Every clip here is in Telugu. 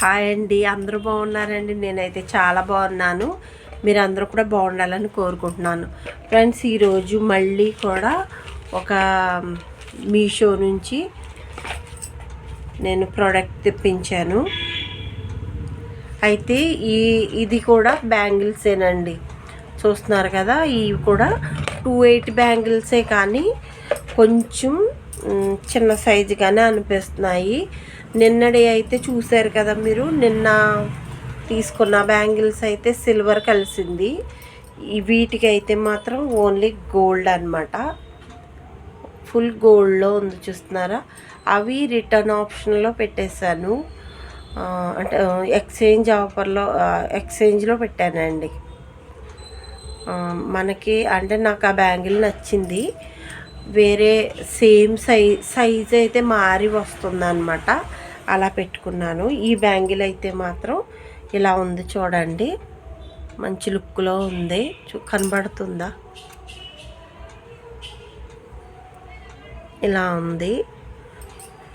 హాయ్ అండి. అందరూ బాగున్నారండి? నేనైతే చాలా బాగున్నాను. మీరు అందరూ కూడా బాగుండాలని కోరుకుంటున్నాను. ఫ్రెండ్స్ ఈరోజు మళ్ళీ కూడా ఒక మీషో నుంచి నేను ప్రోడక్ట్ తెప్పించాను. అయితే ఈ ఇది కూడా బ్యాంగిల్సేనండి. చూస్తున్నారు కదా ఇవి కూడా టూ ఎయిట్ బ్యాంగిల్సే కానీ కొంచెం చిన్న సైజుగానే అనిపిస్తున్నాయి. నిన్నడే అయితే చూశారు కదా మీరు నిన్న తీసుకున్న బ్యాంగిల్స్ అయితే సిల్వర్ కలిసింది. వీటికి అయితే మాత్రం ఓన్లీ గోల్డ్ అన్నమాట. ఫుల్ గోల్డ్లో ఉంది చూస్తున్నారా? అవి రిటర్న్ ఆప్షన్లో పెట్టేశాను. అంటే ఎక్స్చేంజ్ ఆఫర్లో ఎక్స్చేంజ్లో పెట్టానండి. మనకి అంటే నాకు ఆ బ్యాంగిల్ నచ్చింది. వేరే సేమ్ సై సైజ్ అయితే మారి వస్తుంది అనమాట అలా పెట్టుకున్నాను. ఈ బ్యాంగిల్ అయితే మాత్రం ఇలా ఉంది చూడండి. మంచి లుక్లో ఉంది. చూ కనబడుతుందా? ఇలా ఉంది.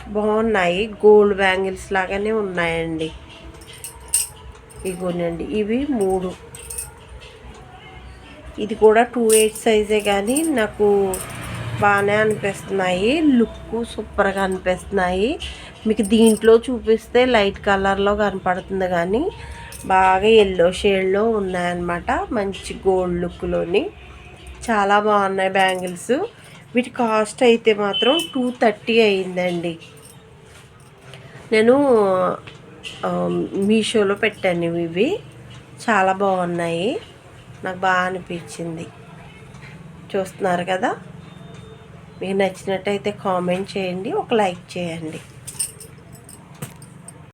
బాగున్నాయి. గోల్డ్ బ్యాంగిల్స్ లాగానే ఉన్నాయండి. ఇగోనండి. ఇవి మూడు. ఇది కూడా టూ ఎయిట్ సైజే కానీ నాకు బాగానే అనిపిస్తున్నాయి. లుక్ సూపర్గా అనిపిస్తున్నాయి. మీకు దీంట్లో చూపిస్తే లైట్ కలర్లో కనపడుతుంది కానీ బాగా ఎల్లో షేడ్లో ఉన్నాయన్నమాట. మంచి గోల్డ్ లుక్లోని చాలా బాగున్నాయి బ్యాంగిల్స్. వీటి కాస్ట్ అయితే మాత్రం టూ థర్టీ అయిందండి. నేను మీషోలో పెట్టాను ఇవి. చాలా బాగున్నాయి. నాకు బాగా అనిపించింది. చూస్తున్నారు కదా? మీకు నచ్చినట్టయితే కామెంట్ చేయండి ఒక లైక్ చేయండి.